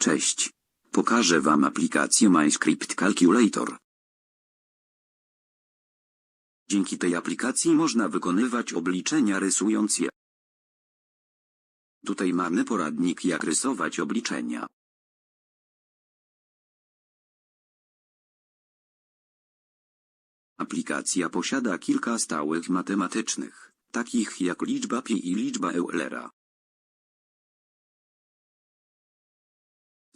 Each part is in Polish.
Cześć. Pokażę Wam aplikację MyScript Calculator. Dzięki tej aplikacji można wykonywać obliczenia rysując je. Tutaj mamy poradnik jak rysować obliczenia. Aplikacja posiada kilka stałych matematycznych, takich jak liczba pi i liczba Eulera.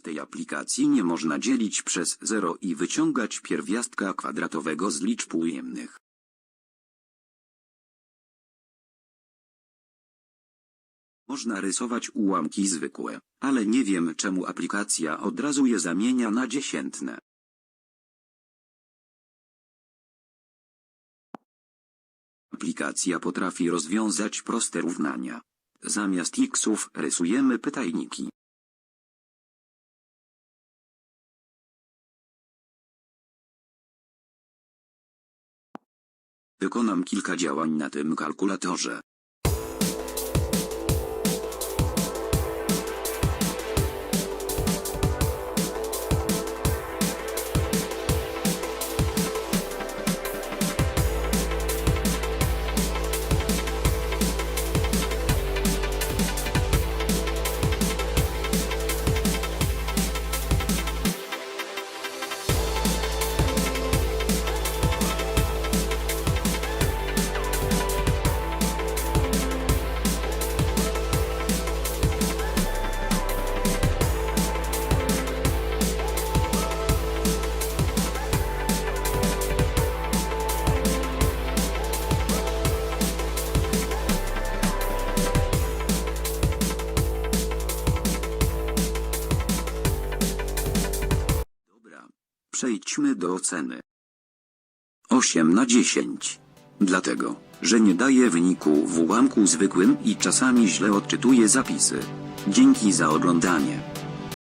Tej aplikacji nie można dzielić przez zero i wyciągać pierwiastka kwadratowego z liczb ujemnych. Można rysować ułamki zwykłe, ale nie wiem czemu aplikacja od razu je zamienia na dziesiętne. Aplikacja potrafi rozwiązać proste równania. Zamiast xów rysujemy pytajniki. Wykonam kilka działań na tym kalkulatorze. Przejdźmy do oceny. 8 na 10. Dlatego, że nie daje wyniku w ułamku zwykłym i czasami źle odczytuje zapisy. Dzięki za oglądanie.